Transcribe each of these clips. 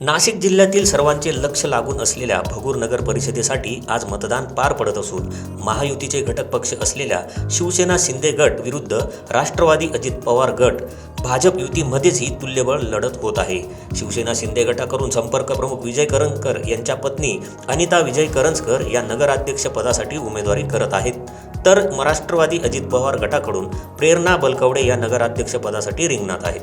नाशिक जिल्ह्यातील सर्वांचे लक्ष लागून असलेल्या भगूर नगर परिषदेसाठी आज मतदान पार पडत असून महायुतीचे घटक पक्ष असलेल्या शिवसेना शिंदे गट विरुद्ध राष्ट्रवादी अजित पवार गट भाजप युतीमध्येच ही तुल्यबळ लढत होत आहे. शिवसेना शिंदे गटाकडून संपर्क प्रमुख विजय करंजकर यांच्या पत्नी अनिता विजय करंजकर या नगराध्यक्ष पदासाठी उमेदवारी करत आहेत. तर महाराष्ट्रवादी अजित पवार गटाकडून प्रेरणा बलकवडे या नगराध्यक्ष पदासाठी रिंगणात आहेत.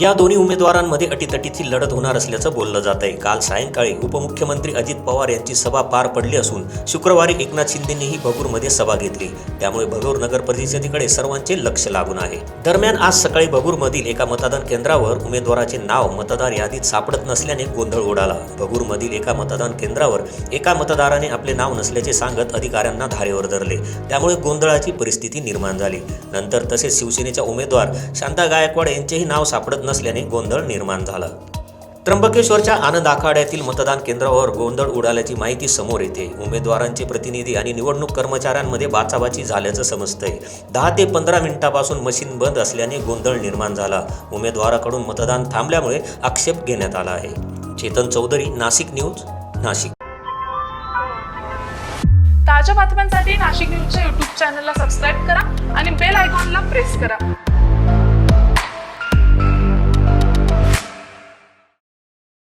या दोन्ही उमेदवारांमध्ये अटीतटीची लढत होणार असल्याचं बोललं जात आहे काल सायंकाळी उपमुख्यमंत्री अजित पवार यांची सभा पार पडली असून शुक्रवारी एकनाथ शिंदेंनीही भगूरमध्ये सभा घेतली. त्यामुळे भगूर नगर परिषदेकडे सर्वांचे लक्ष लागून आहे. दरम्यान आज सकाळी भगूरमधील एका मतदान केंद्रावर उमेदवाराचे नाव मतदार यादीत सापडत नसल्याने गोंधळ उडाला. भगूरमधील एका मतदान केंद्रावर एका मतदाराने आपले नाव नसल्याचे सांगत अधिकाऱ्यांना धारेवर धरले. त्यामुळे गोंधळाची परिस्थिती निर्माण झाली. नंतर तसेच शिवसेनेच्या उमेदवार शांता गायकवाड यांचेही नाव सापडत नसल्याने गोंधळ निर्माण झाला. त्र्यंबकेश्वरच्या आनंद आखाड्यातील मतदान केंद्रावर गोंधळ उडाल्याची माहिती समोर येते. उमेदवारांचे प्रतिनिधी आणि निवडणूक कर्मचाऱ्यांमध्ये बाचाबाची झाल्याचं समजतंय. दहा ते पंधरा मिनिटापासून मशीन बंद असल्याने गोंधळ निर्माण झाला. उमेदवाराकडून मतदान थांबल्यामुळे आक्षेप घेण्यात आला आहे. चेतन चौधरी नाशिक न्यूज नाशिक. ताज्या बातम्यांसाठी नाशिक न्यूजच्या युट्यूब चॅनलला सबस्क्राईब करा आणि बेल आयकॉनला प्रेस करा.